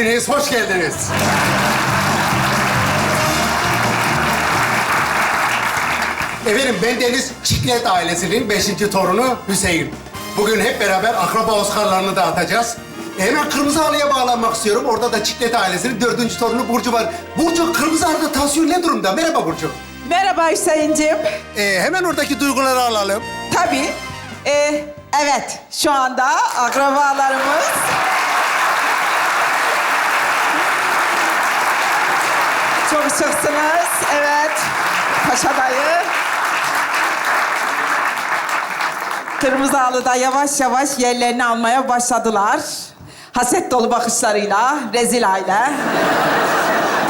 hepiniz hoş geldiniz. Efendim ben Deniz Çiklet ailesinin beşinci torunu Hüseyin. Bugün hep beraber akraba Oscar'larını dağıtacağız. Hemen Kırmızı Halı'ya bağlanmak istiyorum. Orada da Çiklet ailesinin dördüncü torunu Burcu var. Burcu, Kırmızı Halı'da tansiyon ne durumda? Merhaba Burcu. Merhaba Hüseyin'cim. E, hemen oradaki duyguları alalım. Tabii. Ee, evet, şu anda akrabalarımız... Çok şıksınız. Evet. Paşa dayı. Kırmızı halıda yavaş yavaş yerlerini almaya başladılar. Haset dolu bakışlarıyla, rezil aile.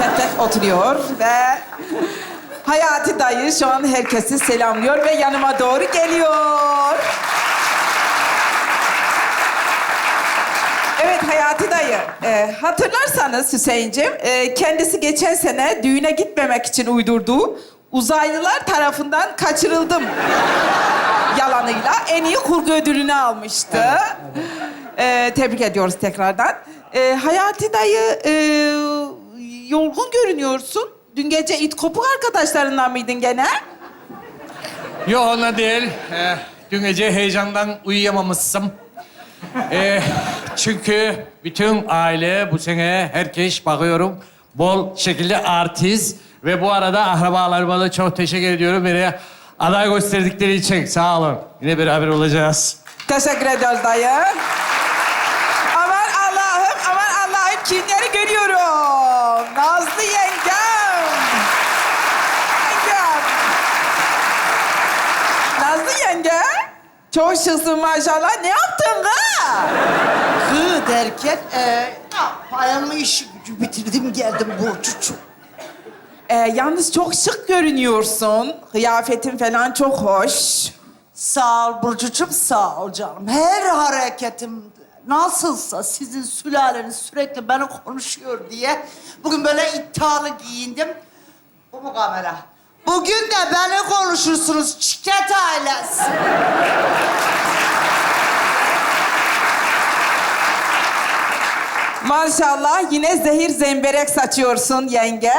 tek tek oturuyor ve Hayati dayı şu an herkesi selamlıyor ve yanıma doğru geliyor. Evet Hayati dayı, e, hatırlarsanız Hüseyin'cim, e, kendisi geçen sene düğüne gitmemek için uydurduğu uzaylılar tarafından kaçırıldım yalanıyla en iyi kurgu ödülünü almıştı. E, tebrik ediyoruz tekrardan. E, Hayati dayı, e, yorgun görünüyorsun. Dün gece it kopuk arkadaşlarından mıydın gene? Yok ona değil. Ee, dün gece heyecandan uyuyamamışsın. Ee, çünkü bütün aile bu sene herkes bakıyorum bol şekilde artist ve bu arada akrabalarıma da çok teşekkür ediyorum beni aday gösterdikleri için sağ olun. Yine beraber olacağız. Teşekkür ediyoruz dayı. Aman Allah'ım, aman Allah'ım kimleri görüyorum. Nazlı yengem. Yengem. Nazlı yenge. Çok şıksın maşallah. Ne yaptın kız? Kı derken e, ayağımı işi gücü bitirdim geldim borcucu. Ee, yalnız çok şık görünüyorsun. Kıyafetin falan çok hoş. Sağ ol Burcucuğum, sağ ol canım. Her hareketim nasılsa sizin sülaleniz sürekli beni konuşuyor diye bugün böyle iddialı giyindim. Bu mu kamera? Bugün de beni konuşursunuz Çiket ailesi. Maşallah yine zehir zemberek saçıyorsun yenge.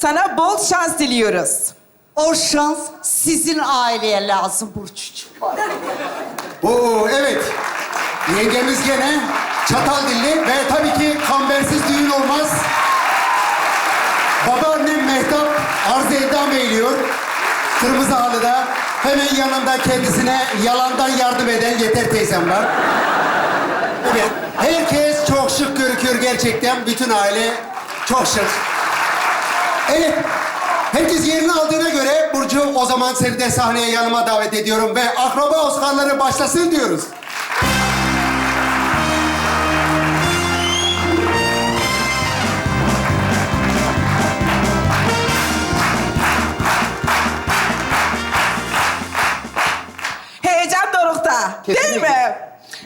Sana bol şans diliyoruz. O şans sizin aileye lazım Burcucuğum. Oo evet. Yengemiz gene çatal dilli ve tabii ki kambersiz düğün olmaz. Babaannem Kırmızı halıda. Hemen yanında kendisine yalandan yardım eden Yeter teyzem var. Evet. Herkes çok şık görünüyor gerçekten. Bütün aile çok şık. Evet. Herkes yerini aldığına göre Burcu o zaman seni de sahneye yanıma davet ediyorum ve akraba Oscar'ları başlasın diyoruz. Değil Kesinlikle. mi?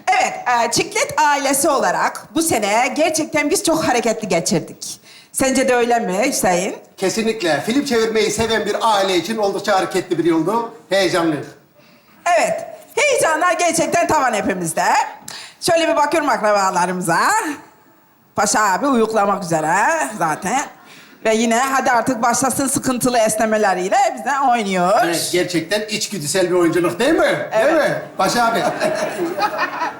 Evet, e, Çiklet ailesi olarak bu sene gerçekten biz çok hareketli geçirdik. Sence de öyle mi Hüseyin? Kesinlikle. Film çevirmeyi seven bir aile için oldukça hareketli bir yoldu. Heyecanlı. Evet, heyecanlar gerçekten tavan hepimizde. Şöyle bir bakıyorum akrabalarımıza. Paşa abi uyuklamak üzere zaten. Ve yine hadi artık başlasın sıkıntılı esnemeleriyle bize oynuyor. Evet, gerçekten içgüdüsel bir oyunculuk değil mi? Değil Evet. mi? Paşa abi.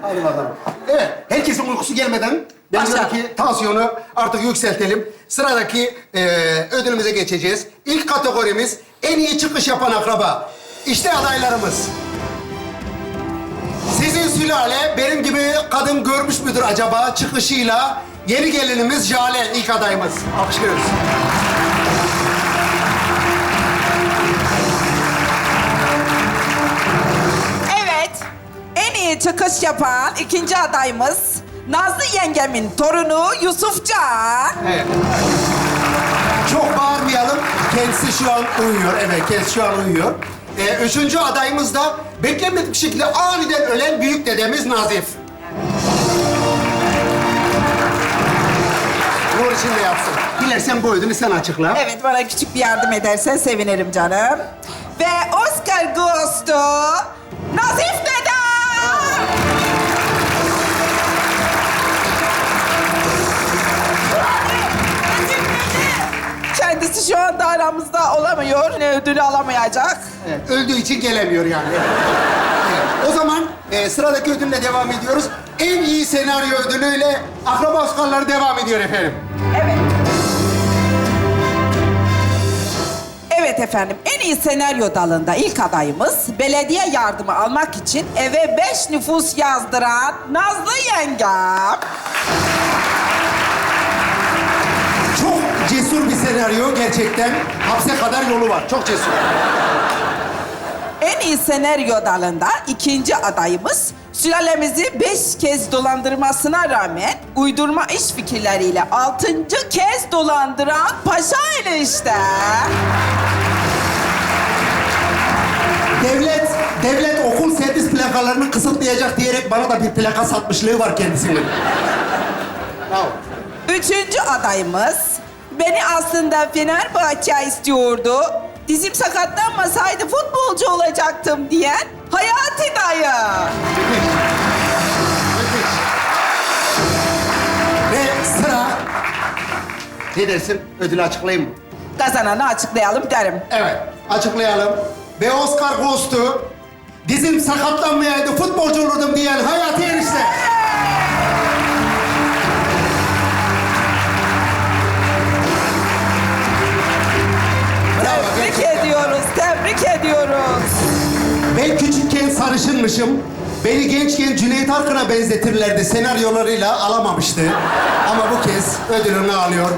Hadi bakalım. Evet, herkesin uykusu gelmeden ben Başla. diyorum ki tansiyonu artık yükseltelim. Sıradaki e, ödülümüze geçeceğiz. İlk kategorimiz en iyi çıkış yapan akraba. İşte adaylarımız. Sizin sülale benim gibi kadın görmüş müdür acaba çıkışıyla? Yeni gelinimiz Jale ilk adayımız. Alkışlıyoruz. Evet, en iyi çıkış yapan ikinci adayımız Nazlı yengemin torunu Yusufcan. Evet. Çok bağırmayalım. Kendisi şu an uyuyor. Evet, kendisi şu an uyuyor. Ee, üçüncü adayımız da beklenmedik bir şekilde aniden ölen büyük dedemiz Nazif. Nur için de yapsın. Dilersen bu ödülü sen açıkla. Evet, bana küçük bir yardım edersen sevinirim canım. Ve Oscar Gusto, Nazif Neda! Kendisi şu anda aramızda olamıyor. Ne ödülü alamayacak. Evet, öldüğü için gelemiyor yani. Evet, O zaman e, sıradaki ödülle devam ediyoruz. En iyi senaryo ödülüyle Akraba Oscar'lar devam ediyor efendim. Evet. Efendim, en iyi senaryo dalında ilk adayımız belediye yardımı almak için eve beş nüfus yazdıran Nazlı yengem. Çok cesur bir senaryo gerçekten. Hapse kadar yolu var. Çok cesur. En iyi senaryo dalında ikinci adayımız sülalemizi beş kez dolandırmasına rağmen uydurma iş fikirleriyle altıncı kez dolandıran Paşa enişte. Devlet, devlet okul servis plakalarını kısıtlayacak diyerek bana da bir plaka satmışlığı var kendisinin. Bravo. Üçüncü adayımız beni aslında Fenerbahçe istiyordu. Dizim sakatlanmasaydı futbolcu olacaktım diyen Hayati dayı. Ve sıra... Ne dersin? Ödülü açıklayayım mı? Kazananı açıklayalım derim. Evet, açıklayalım. Ve Oscar Ghost'u dizim sakatlanmayaydı futbolcu olurdum diyen Hayati Enişte. Ben küçükken sarışınmışım. Beni gençken Cüneyt Arkın'a benzetirlerdi. Senaryolarıyla alamamıştı. Ama bu kez ödülünü alıyor.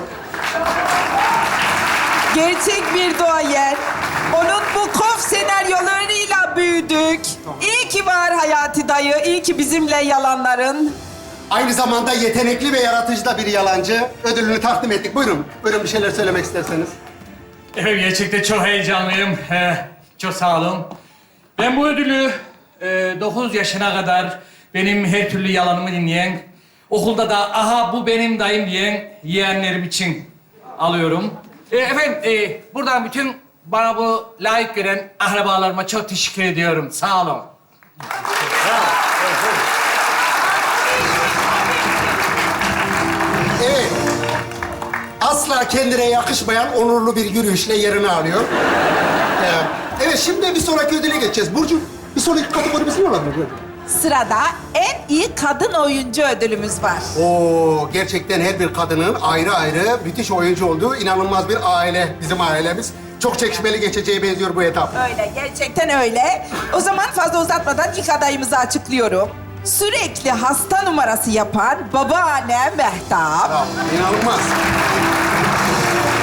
Gerçek bir doğayer. Onun bu kof senaryolarıyla büyüdük. İyi ki var Hayati dayı, iyi ki bizimle yalanların. Aynı zamanda yetenekli ve yaratıcı da bir yalancı. Ödülünü takdim ettik. Buyurun. Buyurun bir şeyler söylemek isterseniz. Evet, gerçekten çok heyecanlıyım. Ee, çok sağ olun. Ben bu ödülü e, 9 yaşına kadar benim her türlü yalanımı dinleyen, okulda da aha bu benim dayım diyen yeğenlerim için alıyorum. E, efendim, e, buradan bütün bana bu layık gören akrabalarıma çok teşekkür ediyorum. Sağ olun. Evet. Asla kendine yakışmayan onurlu bir yürüyüşle yerini alıyor. Ee, evet, şimdi bir sonraki ödüle geçeceğiz. Burcu, bir sonraki kategorimiz ne olabilir? Sırada en iyi kadın oyuncu ödülümüz var. Oo, gerçekten her bir kadının ayrı ayrı müthiş oyuncu olduğu inanılmaz bir aile bizim ailemiz. Çok çekişmeli geçeceğe benziyor bu etap. Öyle, gerçekten öyle. O zaman fazla uzatmadan ilk adayımızı açıklıyorum. Sürekli hasta numarası yapan babaanne Mehtap. Bravo, inanılmaz.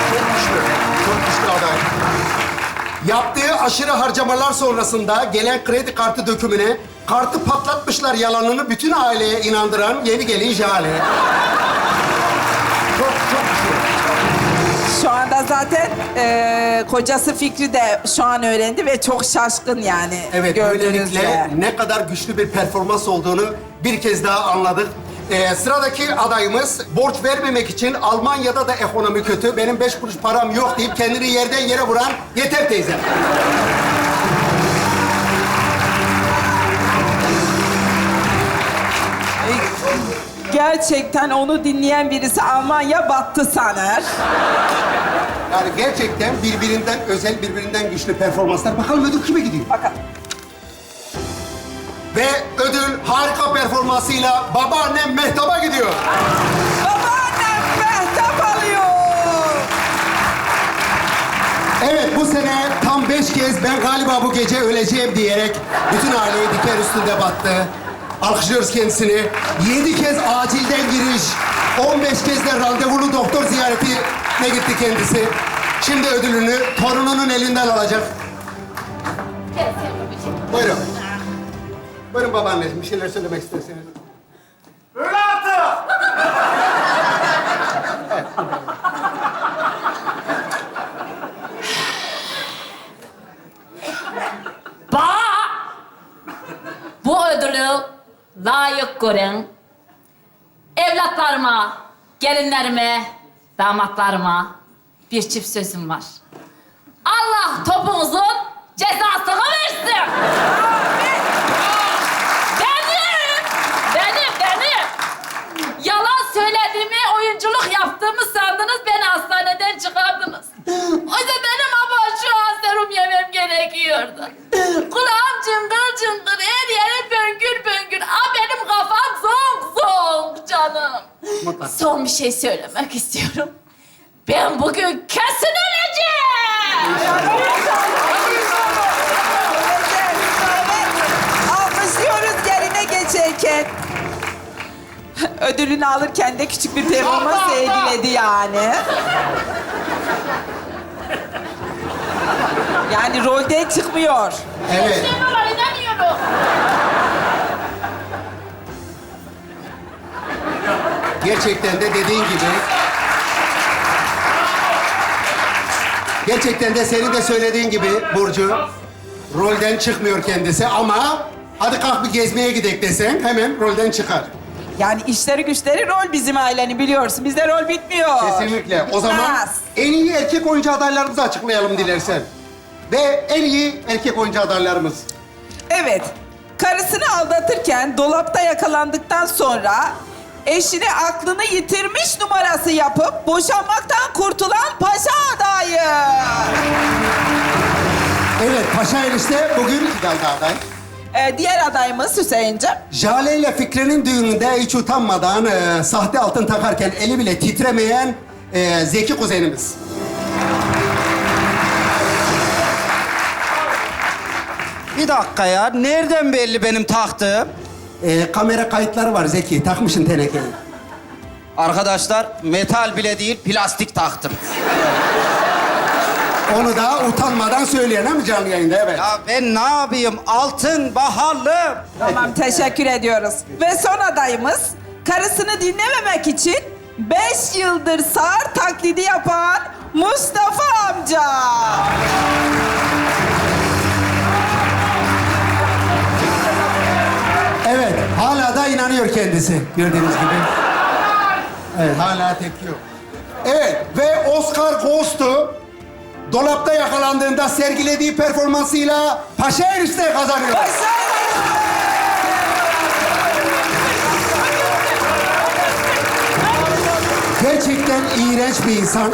Çok güçlü, çok güçlü aday. Yaptığı aşırı harcamalar sonrasında gelen kredi kartı dökümüne kartı patlatmışlar yalanını bütün aileye inandıran yeni gelin Jale. Çok çok güçlü. Şu anda zaten eee, kocası Fikri de şu an öğrendi ve çok şaşkın yani. Evet, gördüğünüz böylelikle üzere. ne kadar güçlü bir performans olduğunu bir kez daha anladık. Ee, sıradaki adayımız borç vermemek için Almanya'da da ekonomi kötü, benim beş kuruş param yok deyip kendini yerden yere vuran Yeter teyze. Gerçekten onu dinleyen birisi Almanya battı sanır. Yani gerçekten birbirinden özel, birbirinden güçlü performanslar. Bakalım ödül kime gidiyor? Bakın. Ve ödül harika performansıyla babaannem Mehtap'a gidiyor. Babaannem Mehtap alıyor. Evet bu sene tam beş kez ben galiba bu gece öleceğim diyerek bütün aileyi diker üstünde battı. Alkışlıyoruz kendisini. Yedi kez acilden giriş, 15 kez de randevulu doktor ziyaretine gitti kendisi. Şimdi ödülünü torununun elinden alacak. Buyurun. Buyurun babaanneciğim bir şeyler söylemek isterseniz. Öyle artık. Ba bu ödülü layık görün. Evlatlarıma, gelinlerime, damatlarıma bir çift sözüm var. Allah topunuzun cezasını versin. söylediğimi oyunculuk yaptığımı sandınız, beni hastaneden çıkardınız. Oysa benim ama serum yemem gerekiyordu. Kulağım cıngır cıngır, her yere böngür böngür. Aa benim kafam zonk zonk canım. Mutlaka. Son bir şey söylemek istiyorum. Ben bugün kesin öleceğim. Ödülünü alırken de küçük bir performans sergiledi yani. Yani rolden çıkmıyor. Evet. İnanıyorum. Gerçekten de dediğin gibi... Gerçekten de senin de söylediğin gibi Burcu... Rolden çıkmıyor kendisi ama... Hadi kalk bir gezmeye gidelim desen hemen rolden çıkar. Yani işleri güçleri rol bizim ailenin biliyorsun. Bizde rol bitmiyor. Kesinlikle. O zaman Bitmez. en iyi erkek oyuncu adaylarımızı açıklayalım dilersen. Ve en iyi erkek oyuncu adaylarımız. Evet. Karısını aldatırken dolapta yakalandıktan sonra eşini aklını yitirmiş numarası yapıp boşanmaktan kurtulan paşa adayı. Evet, Paşa Enişte bugün İdal'da aday. Ee, diğer adayımız Hüseyin'cim. Jale ile Fikri'nin düğününde hiç utanmadan e, sahte altın takarken eli bile titremeyen e, Zeki kuzenimiz. Bir dakika ya. Nereden belli benim taktığım? E, kamera kayıtları var Zeki, takmışın tenekeyi. Arkadaşlar metal bile değil plastik taktım. Onu da utanmadan söyleyen mi canlı yayında? Evet. Ya ben ne yapayım? Altın baharlı. Tamam teşekkür ediyoruz. Ve son adayımız karısını dinlememek için beş yıldır sağır taklidi yapan Mustafa amca. Evet, hala da inanıyor kendisi gördüğünüz gibi. Evet, hala tepki yok. Evet ve Oscar Ghost'u dolapta yakalandığında sergilediği performansıyla Paşa Enişte kazanıyor. Başarılar. Gerçekten iğrenç bir insan.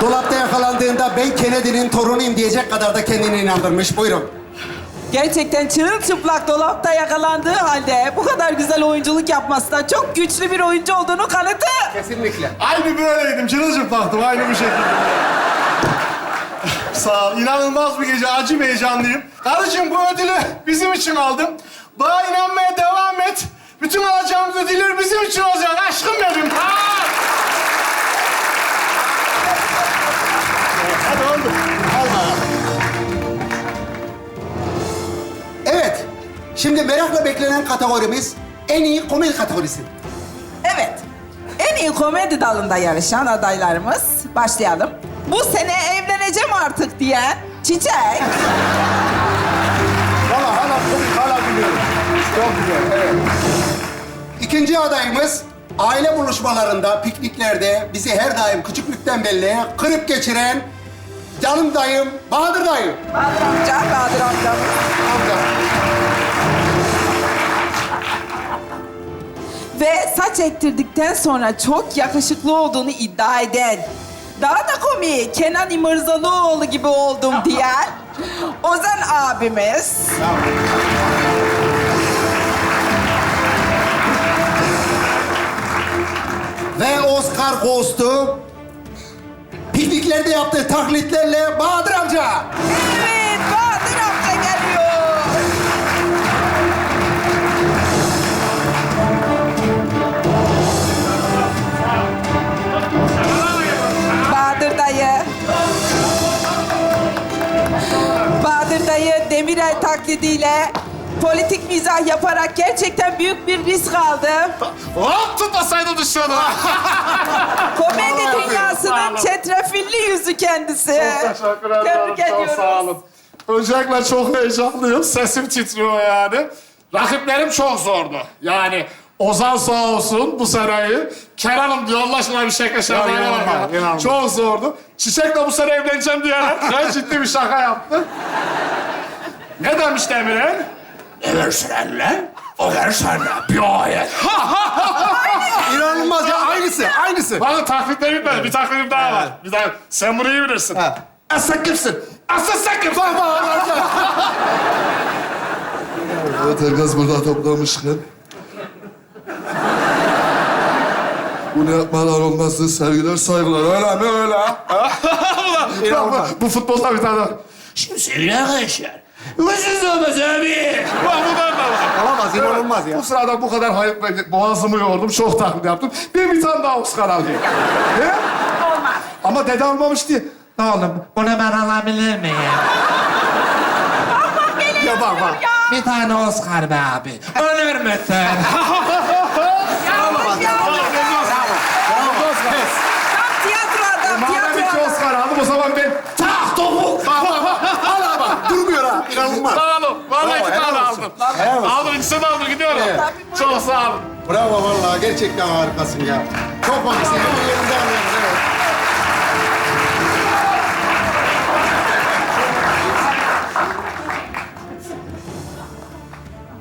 Dolapta yakalandığında ben Kennedy'nin torunuyum diyecek kadar da kendini inandırmış. Buyurun. Gerçekten çırılçıplak dolapta yakalandığı halde bu kadar güzel oyunculuk yapması da çok güçlü bir oyuncu olduğunu kanıtı. Kesinlikle. Aynı böyleydim. Çırılçıplaktım. Aynı bu şekilde. Sağ ol. İnanılmaz bir gece. Acı bir heyecanlıyım. Karıcığım bu ödülü bizim için aldım. Bana inanmaya devam et. Bütün alacağımız ödüller bizim için olacak. Aşkım benim. Ha! Hadi oldu. Evet. Şimdi merakla beklenen kategorimiz en iyi komedi kategorisi. Evet. En iyi komedi dalında yarışan adaylarımız başlayalım. Bu sene evleneceğim artık diyen Çiçek. Valla hala hala gülüyorum. Çok güzel, evet. İkinci adayımız aile buluşmalarında, pikniklerde bizi her daim küçüklükten belli kırıp geçiren canım dayım Bahadır dayım. Bahadır amca, Bahadır amcamız. Amca. Ve saç ektirdikten sonra çok yakışıklı olduğunu iddia eden, daha da komik Kenan İmirzalıoğlu gibi oldum diyen Ozan abimiz. Ve Oscar Ghost'u pikniklerde yaptığı taklitlerle Bahadır amca. Evet, Demirel taklidiyle politik mizah yaparak gerçekten büyük bir risk aldı. Hop tutmasaydım dışarı. Komedi dünyasının çetrefilli yüzü kendisi. Çok teşekkür ederim. Tebrik Çok ediyoruz. sağ olun. Öncelikle çok heyecanlıyım. Sesim titriyor yani. Rakiplerim çok zordu. Yani Ozan sağ olsun bu seneyi. Kenan'ım diyor Allah aşkına bir şaka şaka Ya, yapma. inanmam. Çok zordu. Çiçek'le bu sene evleneceğim diyerek ben ciddi bir şaka yaptı. Ne demiş Demirel? Eversenle, o versenle bir ayet. İnanılmaz ya aynısı, aynısı. Bana taklitler bitmedi. Bir taklitim daha var. Bir daha. Sen bunu iyi bilirsin. Ha. Aslan kimsin? Aslan sen kimsin? Bak bak Evet herkes burada toplamışken. Bunu yapmalar olmazdı sevgiler saygılar. Öyle mi öyle? Ulan, bak, bu, futbolda bir tane. Şimdi sevgili arkadaşlar. Olmaz abi. Bak da var. Olamaz, inanılmaz ya. Bu sırada bu kadar hayır, ben boğazımı yordum, çok taklit yaptım. Ben bir tane daha Oscar alayım. He? Olmaz. Ama dede almamış diye. Ne oğlum, bunu ben alabilir miyim? Ya bak bak. Bir tane Oscar be abi. Ölür müsün? Olamaz ya. Tam tiyatro adam, Madem iki tiyatro adam. Oscar aldım o zaman ben... Tak topuk! Bak bak bak. Hala bak, İnanılmaz. Sağ olun. Vallahi iki Bravo, tane helal olsun. aldım. Helal olsun. Aldım, ikisini de aldım. Gidiyorum. Evet. Çok sağ olun. Bravo vallahi, gerçekten harikasın ya. Çok komiksin. Hemen yerinde anlıyoruz, evet.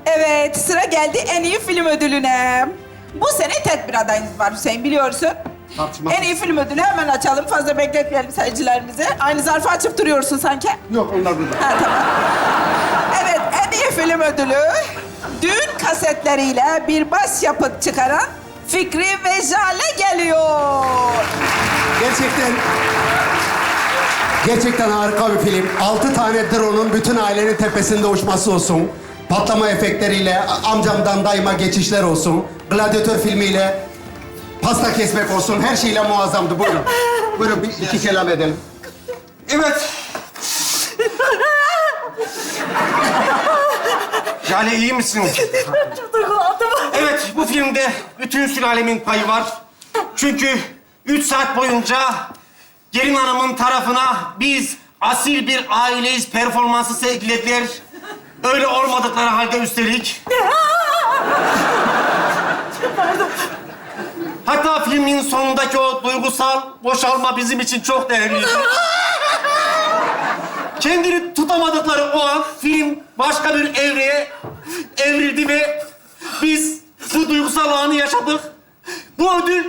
Evet, sıra geldi en iyi film ödülüne. Bu sene tek bir adayımız var Hüseyin biliyorsun. Tartışmasız. En iyi film ödülü hemen açalım. Fazla bekletmeyelim seyircilerimizi. Aynı zarfı açıp duruyorsun sanki. Yok, onlar burada. Ha tamam. Evet, en iyi film ödülü düğün kasetleriyle bir başyapıt çıkaran Fikri ve Jale geliyor. Gerçekten... Gerçekten harika bir film. Altı tane drone'un bütün ailenin tepesinde uçması olsun. Patlama efektleriyle amcamdan dayıma geçişler olsun. Gladyatör filmiyle pasta kesmek olsun. Her şeyle muazzamdı. Buyurun. Buyurun bir iki kelam edelim. Evet. Jale iyi misin? Evet, bu filmde bütün sülalemin payı var. Çünkü üç saat boyunca gelin hanımın tarafına biz asil bir aileyiz performansı sergilediler. Öyle olmadıkları halde üstelik. Hatta filmin sonundaki o duygusal boşalma bizim için çok değerliydi. Kendini tutamadıkları o an film başka bir evreye evrildi ve biz bu duygusal anı yaşadık. Bu ödül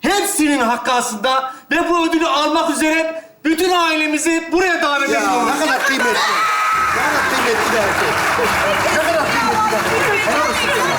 hepsinin hakkı aslında ve bu ödülü almak üzere bütün ailemizi buraya davet Ya ediyoruz. ne kadar kıymetli. Ne kadar kıymetli bir erkek. Ne kadar kıymetli bir erkek. Helal olsun. sana.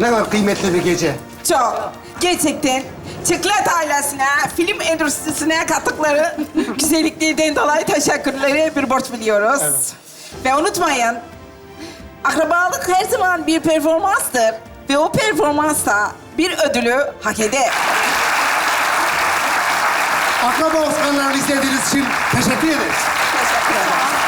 Ne kadar kıymetli bir gece. Çok. Gerçekten Çıklat ailesine, film endüstrisine kattıkları güzelliklerden dolayı teşekkürleri bir borç biliyoruz. Ve unutmayın, akrabalık her zaman bir performanstır. Ve o performansta bir ödülü hak eder. Akraba Osmanlılarını izlediğiniz için teşekkür ederiz. Teşekkür ederim.